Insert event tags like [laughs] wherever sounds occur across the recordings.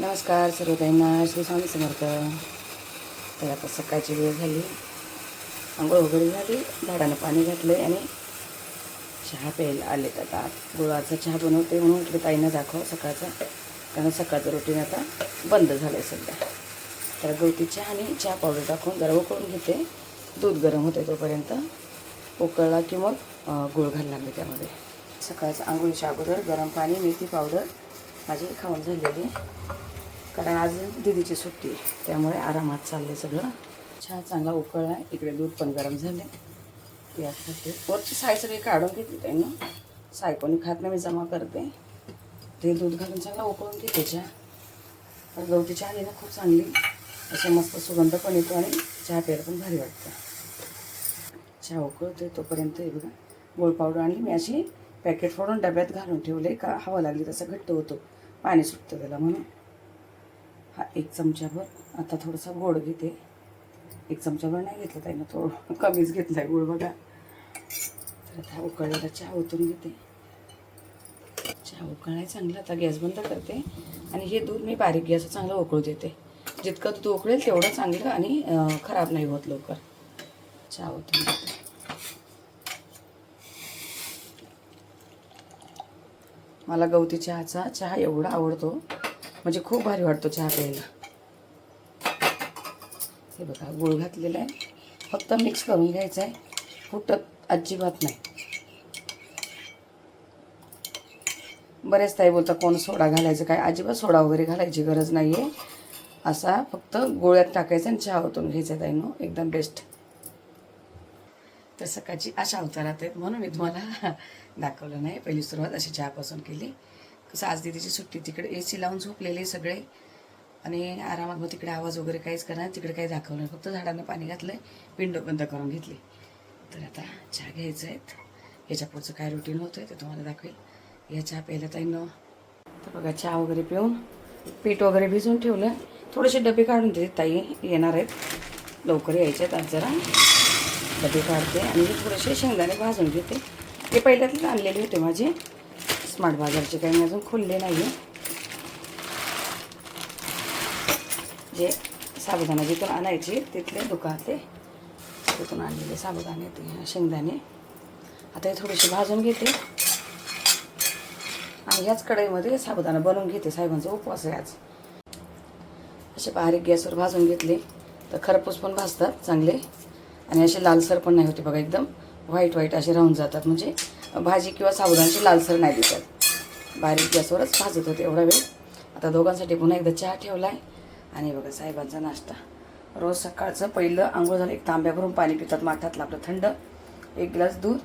नमस्कार सर्वताईंना श्री स्वामी समर्थ. तर आता सकाळची वेळ झाली. आंघोळ वगैरे झाली. झाडानं पाणी घातलं आणि चहा प्यायला आले आता. गुळाचा चहा बनवते म्हणून इकडे ताईंना दाखव सकाळचा. कारण सकाळचं रुटीन आता बंद झालं आहे सध्या. तर गवती चहा आणि चहा पावडर टाकून जरा उकळून घेते. दूध गरम होते तोपर्यंत. उकळला की मग गुळ घालणार मी त्यामध्ये. सकाळचं आंघोळीच्या अगोदर गरम पाणी मेथी पावडर माझी खाऊन झालेली. कारण आज दिदीची सुट्टी आहे त्यामुळे आरामात चाललं सगळं. चहा चांगला उकळ आहे इकडे दूध पण गरम झाले यासाठी वरची साय सगळी काढून घेतली त्यांना. साय कोणी खात नाही मी जमा करते. ते दूध घालून चांगला उकळून घेते चहा. तर गवती चहा ना खूप चांगली. असं मस्त सुगंध पण येतो आणि चहा प्यायला पण भारी वाटतं. चहा उकळते तोपर्यंत हे बघा गोळ पावडर आणली. मी अशी पॅकेट फोडून डब्यात घालून ठेवले का हवा लागली तसं घट्ट होतो. पाणी सुटतं त्याला म्हणून. हा एक चमच्याभर आता थोडंसं गोड घेते. एक चमचाभर नाही घेतलं ताईनं थोडं [laughs] कमीच घेतलं आहे गोड बघा. तर आता उकळलेला चहा ओतून घेते. चहा उकळाय चांगला आता गॅस बंद करते. आणि हे दूध मी बारीक गॅस चांगलं उकळू देते. जितकं दूध उकळेल तेवढं चांगलं आणि खराब नाही होत लवकर. चहा ओतून घेते. मला गवती चहाचा चहा एवढा आवडतो. म्हणजे खूप भारी वाटतो चहा प्यायला. हे बघा गुळ घातलेला आहे. फक्त मिक्स करून घ्यायचं आहे. फुटत अजिबात नाही. बरेच ताई बोलतात कोण सोडा घालायचं? काय अजिबात सोडा वगैरे घालायची गरज नाही आहे असा फक्त गोळ्यात टाकायचा आणि चहा ओतून घ्यायचा ताईनो. एकदम बेस्ट तर सकाळची अशा अवतारात आहेत म्हणून मी तुम्हाला [laughs] दाखवलं नाही. पहिली सुरुवात अशी चहापासून केली. कसं आज दिदीची सुट्टी तिकडे ए सी लावून झोपलेले सगळे. आणि आरामात मग तिकडे आवाज वगैरे काहीच करणार तिकडे काही दाखवलं नाही. फक्त झाडांना पाणी घातलं आहे विंडो बंद करून घेतली. तर आता चहा घ्यायचं आहेत याच्या पुढचं काय रुटीन होतं ते तुम्हाला दाखवेल. या चहा प्यायला ताईनं. तर बघा चहा वगैरे पिऊन पीठ वगैरे भिजून ठेवलं. थोडेसे डबे काढून देते ताई. येणार आहेत. लवकर यायचे आहेत आज जरा. डबे काढते. आणि थोडेसे शेंगदाणे भाजून घेते. ते पहिल्यातच आणलेले होते माझे. स्मार्ट बाजारचे काही मी अजून खोलले नाही जे साबुदाणा जिथून आणायचे तिथले दुकान ते. तिथून आणलेले साबुदाणे ते शेंगदाणे. आता हे थोडेसे भाजून घेते. आणि ह्याच कढईमध्ये साबुदाणा बनवून घेते साहेबांचा उपवास आहे आज. असे बारीक गॅसवर भाजून घेतले. तर खरपूस पण भाजतात चांगले. आणि असे लालसर पण नाही होते बघा एकदम. व्हाईट व्हाईट असे राहून जातात. म्हणजे भाजी किंवा साबुदाण्याची लालसर नाही दिसत. बारीक गॅसवरच भाजत होते एवढा वेळ. आता दोघांसाठी पुन्हा एकदा चहा ठेवला आहे आणि बघा साहेबांचा नाश्ता. रोज सकाळचं पहिलं आंघोळ झालं एक तांब्या भरून पाणी पितात माठातलं आपलं थंड एक ग्लास दूध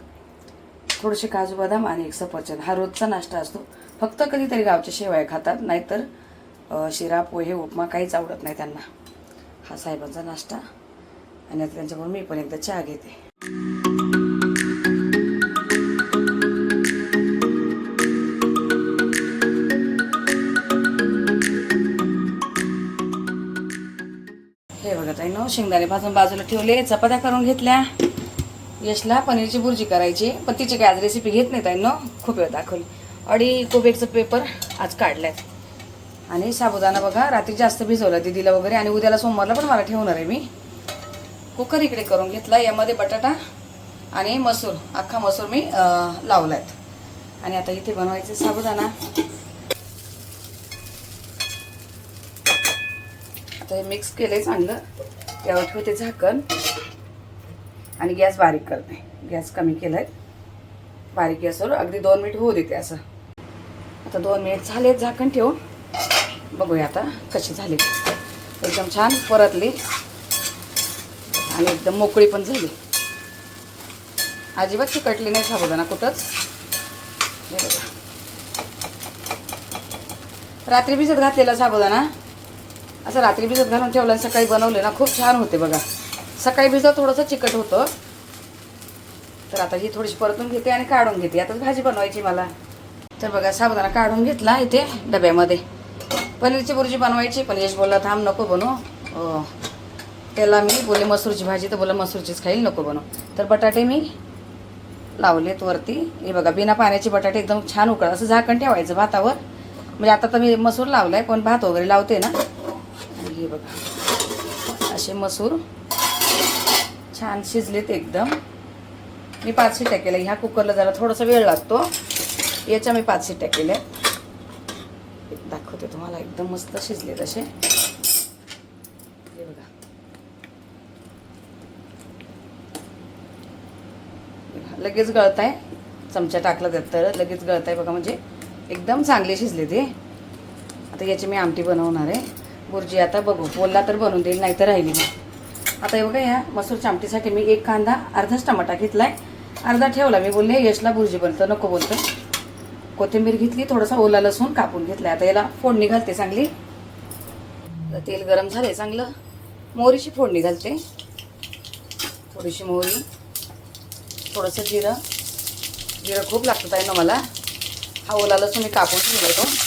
थोडेसे काजू बदाम आणि एक सफरचंद. हा रोजचा नाश्ता असतो. फक्त कधीतरी गावच्या शेवाया खातात नाहीतर शिरा पोहे उपमा काहीच आवडत नाही त्यांना. हा साहेबांचा नाश्ता. आणि आता त्यांच्याबरोबर मी पण एकदा चहा घेते. बघा शेंगदाणे भाजून बाजूला ठेवले चपात्या करून घेतल्या. यशला पनीरची भुर्जी करायची पण तिची काय आज रेसिपी घेत नाही ताई खूप वेळ दाखवली. अडी कोबेकचं पेपर आज काढल्यात. आणि साबुदाणा बघा रात्री जास्त भिजवला दिदीला वगैरे आणि उद्याला सोमवारला पण मला ठेवणार आहे मी. कुकर इकडे करून घेतला यामध्ये बटाटा आणि मसूर अख्खा मसूर मी लावला लावलायत आणि आता इथे बनवायचे साबुदाणा. आता हे मिक्स केलं आहे चांगलं. त्यावर ठेवते झाकण. आणि गॅस बारीक करते. गॅस कमी केलाय. बारीक गॅसवर अगदी दोन मिनिट होऊ देते असं. आता दोन मिनिट झाले झाकण ठेवून. बघूया आता कशी झाली. एकदम छान परतली. आणि एकदम मोकळी पण झाली. अजिबात चिकटली नाही साबुदाणा कुठंच. रात्री भिजत घातलेला साबुदाणा. असं रात्री भिजत घालून ठेवलं आणि सकाळी बनवले ना खूप छान होते बघा. सकाळी भिजत थोडंसं चिकट होतं. तर आता ही थोडीशी परतून घेते आणि काढून घेते. आताच भाजी बनवायची मला. तर बघा साबुदाणा काढून घेतला इथे डब्यामध्ये. पनीरची बुर्जी बनवायची. पण यश बोलला थांब नको बनू त्याला मी बोले मसूरची भाजी. तर बोला मसूरचीच खाईल नको बनव. तर बटाटे मी लावलेत वरती. हे बघा बिना पाण्याचे बटाटे एकदम छान उकळ असं झाकण ठेवायचं भातावर. म्हणजे आता तर मी मसूर लावलाय पण भात वगैरे लावते ना. झाली आहे बघा. असे मसूर छान शिजलेत एकदम. मी पाच शिट्या केल्या. ह्या कुकरला जरा थोडासा वेळ लागतो. याच्या मी पाच शिट्या केल्या. दाखवते तुम्हाला. एकदम मस्त शिजलेत असे. हे बघा. लगेच गळत आहे चमचा टाकला त्यात तर लगेच गळत आहे बघा. म्हणजे एकदम चांगले शिजले ते आता याची मी आमटी बनवणार आहे. बुर्जी आता बघू. बोलला तर बनवून देईल नाही तर राहिली मग आता हे बघा या मसूरच्या आमटीसाठी मी एक कांदा अर्धाच टमाटा घेतलाय. अर्धा ठेवला मी बोलले यशला बुर्जी बनतं नको बोलतं कोथिंबीर घेतली थोडासा ओला लसूण कापून घेतलाय. आता याला फोडणी घालते चांगली. तेल गरम झाले चांगलं. मोहरीची फोडणी घालते. थोडीशी मोहरी. थोडंसं जिरं. जिरं खूप लागतं आहे ना मला. हा ओला लसूण मी कापून ठेवला तो.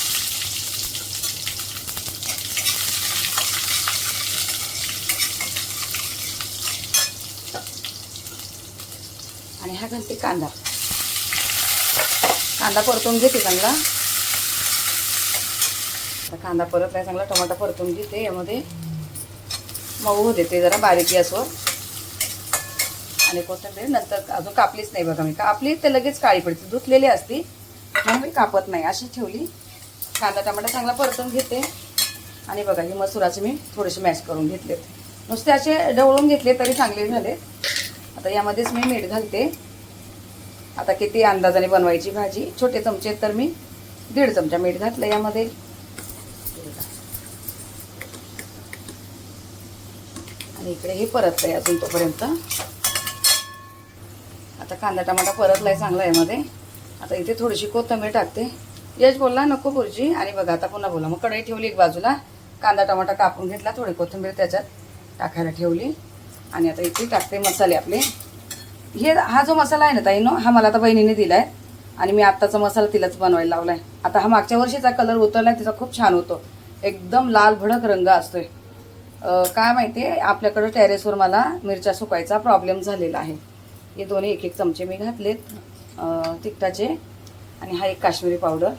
आणि हा घालते कांदा. कांदा परतून घेते चांगला. आता कांदा नाही चांगला टमाटा परतून घेते यामध्ये मऊ होते ते जरा बारीक गॅसवर आणि कोथिंबीर नंतर अजून कापलीच नाही बघा मी. कापली ते लगेच काळी पडते धुतलेली असती म्हणून मी कापत नाही. अशी ठेवली. कांदा टमाटा चांगला परतून घेते. आणि बघा ही मसुराचे मी थोडेसे मॅश करून घेतले नुसते असे ढवळून घेतले तरी चांगले झाले. आता यामध्येच मी मीठ घालते. आता किती अंदाजाने बनवायची भाजी? छोटे चमचे तर मी दीड चमचा मीठ घातलं यामध्ये. आणि इकडे हे परतलंय अजून तोपर्यंत. आता कांदा टमाटा परतलाय चांगला यामध्ये. आता इथे थोडीशी कोथिंबीर टाकते. यश बोलला नको बुर्जी. आणि बघा आता पुन्हा बोला. मग कढई ठेवली एक बाजूला. कांदा टमाटा कापून घेतला थोडी कोथिंबीर त्याच्यात टाकायला ठेवली. आणि आता इथे टाकते मसाले आपले. हे हा जो मसाला आहे ना ताईनो हा मला आता बहिणीने दिला आहे आणि मी आत्ताचा मसाला तिलाच बनवायला लावला आहे आता हा मागच्या वर्षीचा कलर उतरलाय तिचा खूप छान होतो. एकदम लाल भडक रंग असतोय. काय माहिती आहे आपल्याकडं टेरेसवर मला मिरच्या सुकायचा प्रॉब्लेम झालेला आहे. हे दोन्ही एक एक चमचे मी घातलेत तिखटाचे. आणि हा एक काश्मीरी पावडर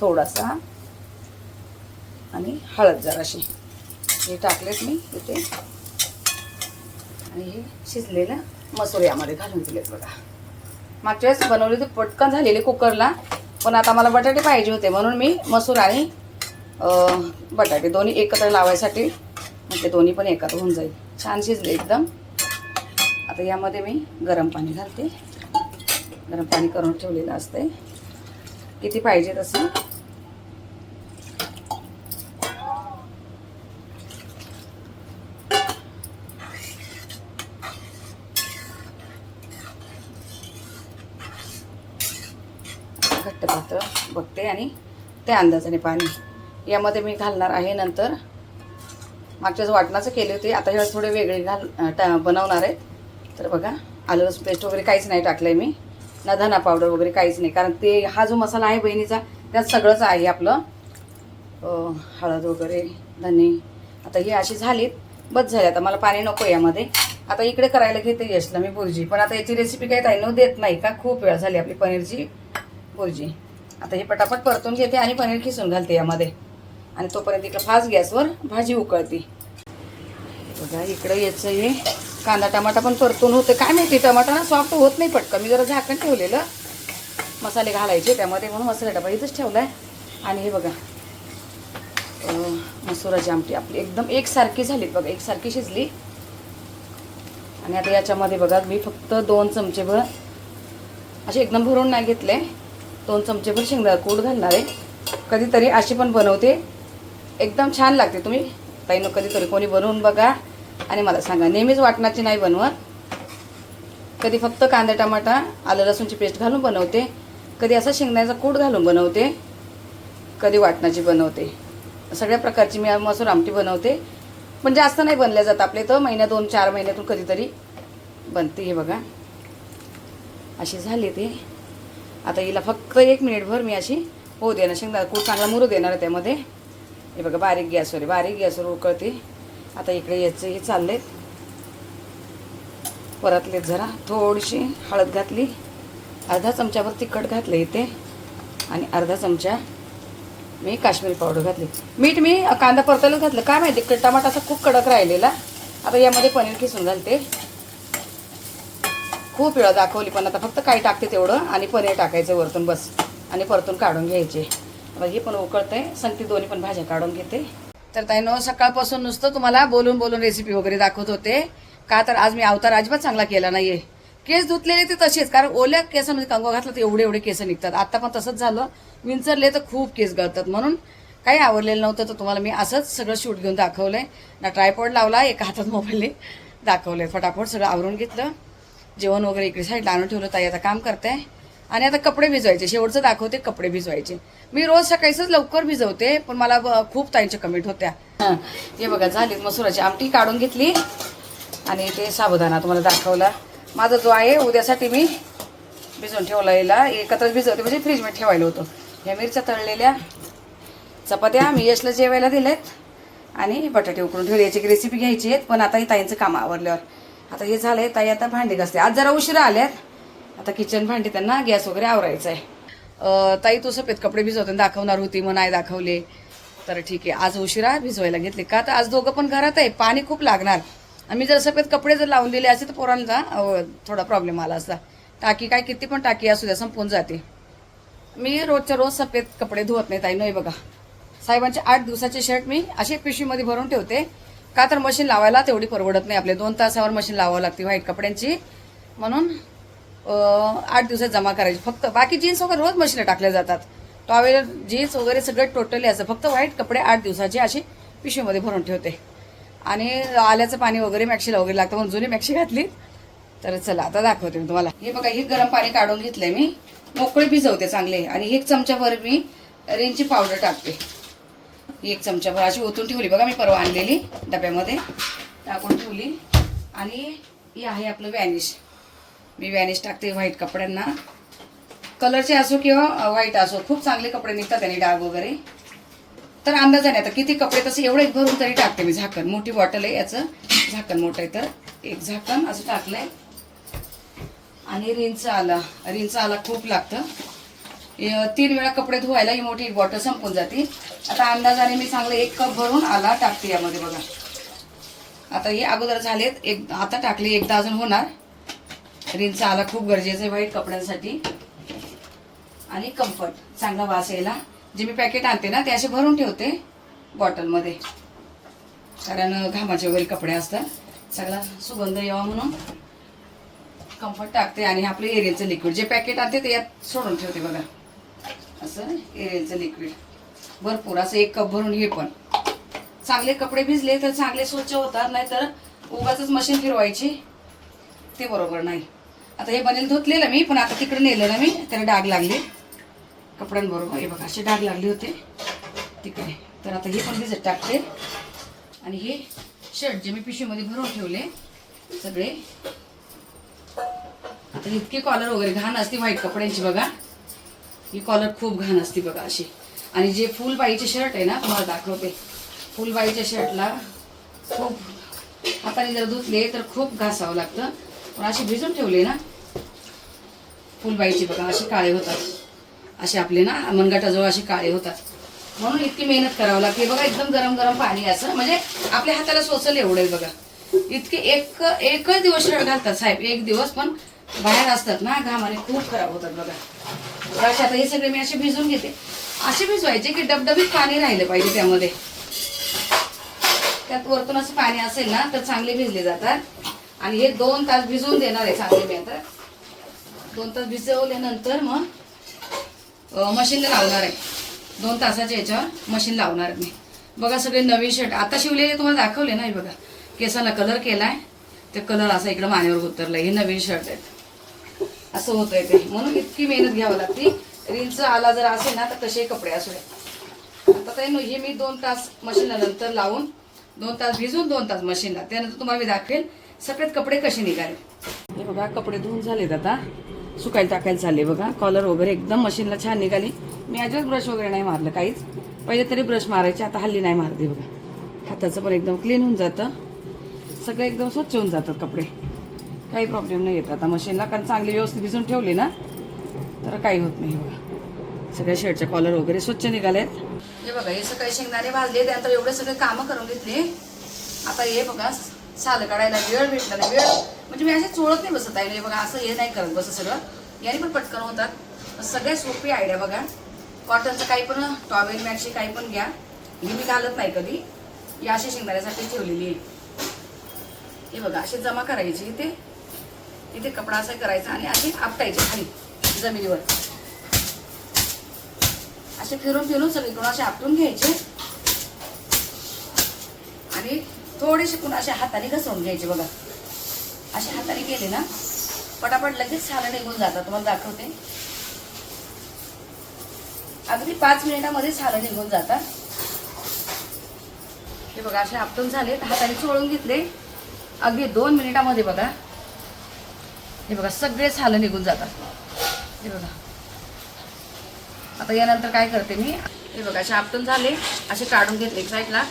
थोडासा. आणि हळद जराशी. हे टाकलेत मी इथे. आणि हे शिजलेलं मसूर यामध्ये घालून दिलेत बघा. मागच्या वेळेस बनवली होती पटकन झालेली कुकरला पण आता मला बटाटे पाहिजे होते म्हणून मी मसूर आणि बटाटे दोन्ही एकत्र लावायसाठी मग ते दोन्ही पण एकत्र होऊन जाईल. छान शिजले एकदम. आता यामध्ये मी गरम पाणी घालते. गरम पाणी करून ठेवलेलं असते किती पाहिजे तसं घट्ट पातळ बघते आणि त्या अंदाजाने पाणी. यामध्ये मी घालणार आहे नंतर. मागच्याच वाटणाचं केले होते आता ह्या थोडे वेगळे घाल टा बनवणार आहेत. तर बघा आलं लसूण पेस्ट वगैरे काहीच नाही टाकलं आहे मी. ना धना पावडर वगैरे काहीच नाही. कारण ते हा जो मसाला आहे बहिणीचा त्यात सगळंच आहे आपलं. हळद वगैरे धने. आता ही अशी झालीत. बस झाली. आता मला पाणी नको यामध्ये. आता इकडे करायला घेते यशला मी भुर्जी पण आता याची रेसिपी काही ताईनं देत नाही का? खूप वेळ झाली आपली पनीरची भुर्जी आता हे पटापट परतून घेते आणि पनीर खिसून घालते यामध्ये. आणि तोपर्यंत इकडं फास्ट गॅसवर भाजी उकळते. बघा इकडं याचं हे कांदा टमाटा पण परतून होतं. काय माहिती टमाटा ना सॉफ्ट होत नाही पटकन. मी जरा झाकण ठेवलेलं. मसाले घालायचे त्यामध्ये म्हणून मसाला डबा इथंच ठेवला आहे आणि हे बघा मसुराची आमटी आपली एकदम एकसारखी झाली बघा एकसारखी शिजली. आणि आता याच्यामध्ये बघा मी फक्त दोन चमचेभर असे एकदम भरून नाही घेतले. दोन चमचेभर शेंगदाणा कूट घालणार आहे. कधीतरी अशी पण बनवते. एकदम छान लागते तुम्ही. ताईनं कधीतरी कोणी बनवून बघा. आणि मला सांगा नेहमीच वाटणाची नाही बनवत. कधी फक्त कांदा टमाटा आलं लसूणची पेस्ट घालून बनवते. कधी असं शेंगदाण्याचा कूट घालून बनवते. कधी वाटणाची बनवते. सगळ्या प्रकारची मी मसूर आमटी बनवते. पण जास्त नाही बनल्या जात आपले तर महिन्या दोन चार महिन्यातून कधीतरी बनते हे बघा. अशी झाली ती. आता हिला फक्त एक मिनिटभर मी अशी होऊ देणार शेंगदा कूट चांगला मुरू देणार आहे त्यामध्ये. हे बघा बारीक गॅसवर आहे बारीक गॅसवर उकळते. आता इकडे याचं हे चालले परतलेत जरा थोडीशी हळद घातली. अर्धा चमच्यावर तिखट घातलं इथे. आणि अर्धा चमचा मी काश्मीरी पावडर घातली. मीठ मी कांदा परतायला घातलं. काय माहिती टमाटा असा खूप कडक राहिलेला. आता यामध्ये पनीर किसून घालते. खूप वेळा दाखवली पण आता फक्त काही टाकते तेवढं आणि पनीर टाकायचं वरतून बस. आणि परतून काढून घ्यायचे. हे पण उकळतंय संगती दोन्ही पण भाज्या काढून घेते. तर ताईनो सकाळपासून नुसतं तुम्हाला बोलून बोलून रेसिपी वगैरे दाखवत होते. का तर आज मी अवतार अजिबात चांगला केला नाहीये. केस धुतलेले ते तसेच कारण ओल्या केसामध्ये कंगवा घातला तर एवढे एवढे केस निघतात. आता पण तसंच झालं. विंचरले तर खूप केस गळतात. म्हणून काही आवडलेलं नव्हतं तर तुम्हाला मी असंच सगळं शूट घेऊन दाखवलंय. ना ट्रायपॉड लावला एका हातात मोबाईलने दाखवले फटाफट सगळं आवरून घेतलं. जेवण वगैरे इकडे साईडला आणून ठेवलं ताई आता काम करते आणि आता कपडे भिजवायचे शेवटचं दाखवते कपडे भिजवायचे. मी रोज सकाळीच लवकर भिजवते पण मला ब- खूप ताईंच्या कमेंट होत्या. हे बघा झालीत मसुराची आमटी काढून घेतली. आणि ते साबुदाणा तुम्हाला दाखवला. माझा जो आहे उद्यासाठी मी भिजवून ठेवला याला एकत्रच भिजवते म्हणजे फ्रीजमध्ये ठेवायला होतं. ह्या मिरच्या तळलेल्या चपात्या मी यशला जेवायला दिलेत आणि बटाटे उकडून ठेवले याची रेसिपी घ्यायची आहेत पण आता ही ताईंचं काम आवरल्यावर. आता हे झालंय ताई आता भांडी घासते. आज जरा उशिरा आल्यात. आता किचन भांडी त्यांना गॅस वगैरे आवरायचं आहे ताई तू सफेद कपडे भिजवताना दाखवणार होती मग नाही दाखवले. तर ठीक आहे आज उशिरा भिजवायला घेतले. का तर आज दोघं पण घरात आहे पाणी खूप लागणार. आम्ही जर सफेद कपडे जर लावून दिले असे तर पोरांचा थोडा प्रॉब्लेम आला असता. टाकी काय किती पण टाकी असू द्या संपून जाते. मी रोजच्या रोज सफेद कपडे धुवत नाही ताई. नाही बघा. साहेबांचे आठ दिवसाचे शर्ट मी असे पिशवीमध्ये भरून ठेवते. का तर मशीन लावायला तेवढी परवडत नाही. आपले दोन तासावर मशीन लावावं लागते. व्हाईट कपड्यांची. म्हणून आठ दिवसात जमा करायची. फक्त बाकी जीन्स वगैरे रोज मशीनला टाकल्या जातात. टॉवेल जीन्स वगैरे सगळं टोटली असं. फक्त व्हाईट कपडे आठ दिवसाचे असे पिशवीमध्ये भरून ठेवते. आणि आल्याचं पाणी वगैरे मॅक्शीला वगैरे लागतं. म्हणून जुनी मॅक्शी घातली. तर चला आता दाखवते मी तुम्हाला. हे बघा हे गरम पाणी काढून घेतलंय मी. मोकळे भिजवते चांगले. आणि एक चमच्यावर मी रेंची पावडर टाकते. एक चमचाभर अशी ओतून ठेवली. बघा मी परवा आणलेली डब्यामध्ये. टाकून ठेवली. आणि ही आहे आपलं वॅनिश मी वॅनिश टाकते व्हाईट कपड्यांना. कलरचे असो किंवा व्हाईट असो खूप चांगले कपडे निघतात त्याने डाग वगैरे. तर अंदाजाने आता किती कपडे तसे एवढे एक भरून तरी टाकते मी झाकण. मोठी बॉटल आहे याचं. झाकण मोठं आहे तर. एक झाकण असं टाकलंय. आणि रिंच आला. रिंच आला खूप लागतं. तीन वेळा कपडे धुवायला ही मोठी बॉटल संपून जाते. आता अंदाजाने मी चांगलं एक कप भरून आला टाकते यामध्ये बघा. आता हे अगोदर झालेत एक आता टाकले एकदा अजून होणार. रिंच आला खूप गरजेचं आहे व्हाईट कपड्यांसाठी. आणि कम्फर्ट चांगला वास यायला. जे मी पॅकेट आणते ना ते असे भरून ठेवते बॉटलमध्ये कारण घामाचे वगैरे कपडे असतात. सगळा सुगंध यावा म्हणून कम्फर्ट टाकते आणि आपले आपलं एरियलचं लिक्विड जे पॅकेट आणते ते यात सोडून ठेवते बघा. असं एरियलचं लिक्विड भरपूर असं एक कप भरून हे पण. चांगले कपडे भिजले तर चांगले स्वच्छ होतात नाहीतर उगाच मशीन फिरवायची. ते बरोबर नाही. आता हे बनेल धुतलेलं मी पण आता तिकडे नेलं ना मी त्याला डाग लागले. कपड्यांबरोबर हे बघा असे डाग लागले होते. तिकडे. तर आता हे पण भिजत टाकते. आणि हे शर्ट जे मी पिशवीमध्ये भरून ठेवले सगळे. आता इतके कॉलर वगैरे घाण असते व्हाईट कपड्यांची बघा. ही कॉलर खूप घाण असते बघा अशी. आणि जे फुलबाईचे शर्ट आहे ना तुम्हाला दाखवते. फुलबाईच्या शर्टला खूप हाताने जर धुतले तर खूप घासावं लागतं. पण असे भिजून ठेवले ना फुलबाईचे बघा असे काळे होतात. असे आपले ना मनगटाजवळ असे काळे होतात. म्हणून इतकी मेहनत करावं लागते. बघा एकदम गरम गरम पाणी असं. म्हणजे आपल्या हाताला सोचल एवढं आहे बघा. इतके एक एकच दिवस शर्ट घालतात साहेब. एक दिवस पण बाहेर असतात ना घामाने खूप खराब होतात बघा. असे आता हे सगळे मी असे भिजून घेते. असे भिजवायचे की डबडबीत पाणी राहिलं पाहिजे त्यामध्ये. त्यात वरतून असं पाणी असेल ना तर चांगले भिजले जातात. आणि हे दोन तास भिजवून देणार आहे चांगले मी आता. दोन तास भिजवल्यानंतर मग मशीन मशीनला लावणार आहे. दोन तासाच्या याच्यावर मशीन लावणार मी. बघा सगळे नवीन शर्ट आता शिवलेले तुम्हाला दाखवले ना हे बघा. केसाला कलर केला आहे ते कलर असा इकडं मानेवर उतरला हे नवीन शर्ट आहेत. असं होतंय ते. म्हणून इतकी मेहनत घ्यावी लागते. रिंच आला जर असेल ना तर तसे कपडे असू दे. आता ते न- हे मी दोन तास मशीनला नंतर लावून दोन तास भिजून दोन तास मशीनला. त्यानंतर तुम्हाला मी दाखवेल सगळेच कपडे कसे निघाले. हे बघा कपडे धुवून झालेत आता. सुकायला टाकायला झाले बघा. कॉलर वगैरे एकदम मशीनला छान निघाली. मी अजिबात ब्रश वगैरे नाही मारलं काहीच. पहिले तरी ब्रश मारायचे आता हल्ली नाही मारते बघा. हाताचं पण एकदम क्लीन होऊन जातं. सगळं एकदम स्वच्छ होऊन जातात कपडे. काही प्रॉब्लेम नाही येत आता मशीनला कारण चांगली व्यवस्थित भिजून ठेवली ना तर काही होत नाही बघा. सगळ्या शर्टच्या कॉलर वगैरे स्वच्छ निघालेत. हे बघा हे सकाळी शेंगदाणे भाजले त्यानंतर एवढे सगळे कामं करून घेतले. आता हे बघा साल काढायला वेळ भेटला नाही. वेळ म्हणजे मी असे चोळत नाही बसत आहे. हे बघा असं हे नाही करत बसं सगळं. याने पण पटकन होतात. सगळ्यात सोपी आयडिया बघा. कॉटनचं काही पण टॉवेल मॅक्सी काही पण घ्या. ही मी घालत नाही कधी. ही अशी शेंगदाण्यासाठी ठेवलेली आहे. हे बघा असे जमा करायचे ते इथे कपडा असा करायचा आणि असे आपटायचे खाली जमिनीवर. असे फिरून फिरून सगळीकडून असे आपटून घ्यायचे. आणि थोडेसे कुणा असे हाताने घसवून घ्यायचे बघा. असे हाताने गेले ना पटापट लगेच छान निघून जातात. तुम्हाला दाखवते. अगदी पाच मिनिटामध्ये छान निघून जातात. हे बघा असे आपटून झाले हाताने चोळून घेतले. अगदी दोन मिनिटामध्ये बघा. हे बघा सगळे हालं निघून जातात. हे बघा. आता यानंतर काय करते मी? हे बघा असे आपटून झाले असे काढून घेतले एक साईडला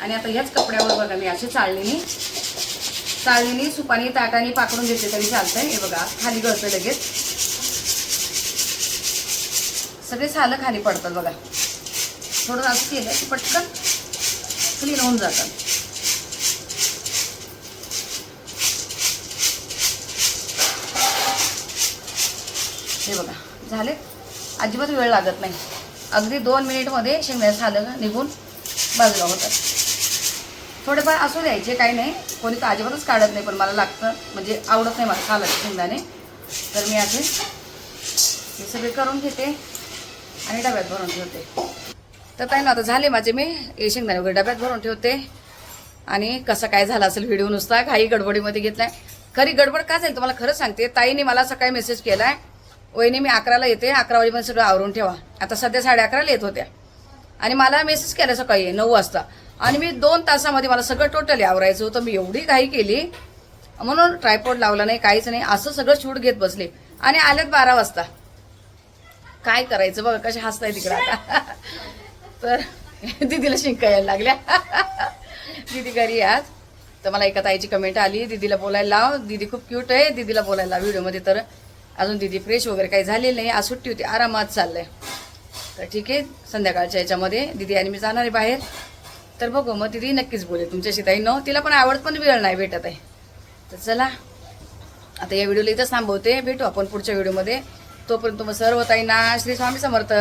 आणि आता ह्याच कपड्यावर बघा मी असे चाळणीने चाळणीने सुपानी ताटाने पाकडून घेतले तरी चालतंय. हे बघा खाली गळतं लगेच. सगळे सालं खाली पडतात बघा. थोडं असं केलं की पटकन क्लीन होऊन जातात. हे बघा झाले. अजिबात वेळ लागत नाही. अगदी दोन मिनिटमध्ये शेंगदाणे झालं निघून बाजूला होतात. थोडेफार असू द्यायचे काही नाही. कोणी तर अजिबातच काढत नाही पण मला लागतं म्हणजे आवडत नाही मला सालाचे शेंगदाणे. तर मी असे हे सगळे करून घेते आणि डब्यात भरून ठेवते. तर काही ना आता झाले माझे मी. हे शेंगदाणे वगैरे डब्यात भरून ठेवते. आणि कसं काय झालं असेल व्हिडिओ नुसता काही गडबडीमध्ये घेतलाय. खरी गडबड का जाईल तुम्हाला खरं सांगते. ताईने मला सकाळी मेसेज केला आहे वहिनी मी अकराला येते. अकरा वाजेपर्यंत सगळं आवरून ठेवा. आता सध्या साडे अकराला येत होत्या. आणि मला मेसेज केला सकाळी नऊ वाजता. आणि मी दोन तासामध्ये मला सगळं टोटली आवरायचं होतं. मी एवढी घाई केली. म्हणून ट्रायपॉड लावला नाही काहीच नाही. असं सगळं शूट घेत बसले. आणि आल्यात बारा वाजता. काय करायचं बघा कसे हसताय तिकडे आता. [laughs] तर दिदीला शिंका यायला लागल्या. [laughs] दिदी घरी आज. तर मला एका ताईची कमेंट आली. दिदीला बोलायला लाव. दिदी खूप क्यूट आहे. दिदीला बोलायला व्हिडिओमध्ये तर अजून दिदी फ्रेश वगैरे काही झालेली नाही. आज सुट्टी होती. आरामात चाललंय. तर ठीक आहे. संध्याकाळच्या याच्यामध्ये दिदी आणि मी जाणार आहे बाहेर. तर बघू मग दिदी नक्कीच बोले तुमच्याशी ताई न तिला पण आवड पण वेळ नाही भेटत आहे. तर चला. आता या व्हिडिओला इथंच थांबवते. भेटू आपण पुढच्या व्हिडिओमध्ये तोपर्यंत मग सर्व ताईंना श्री स्वामी समर्थ.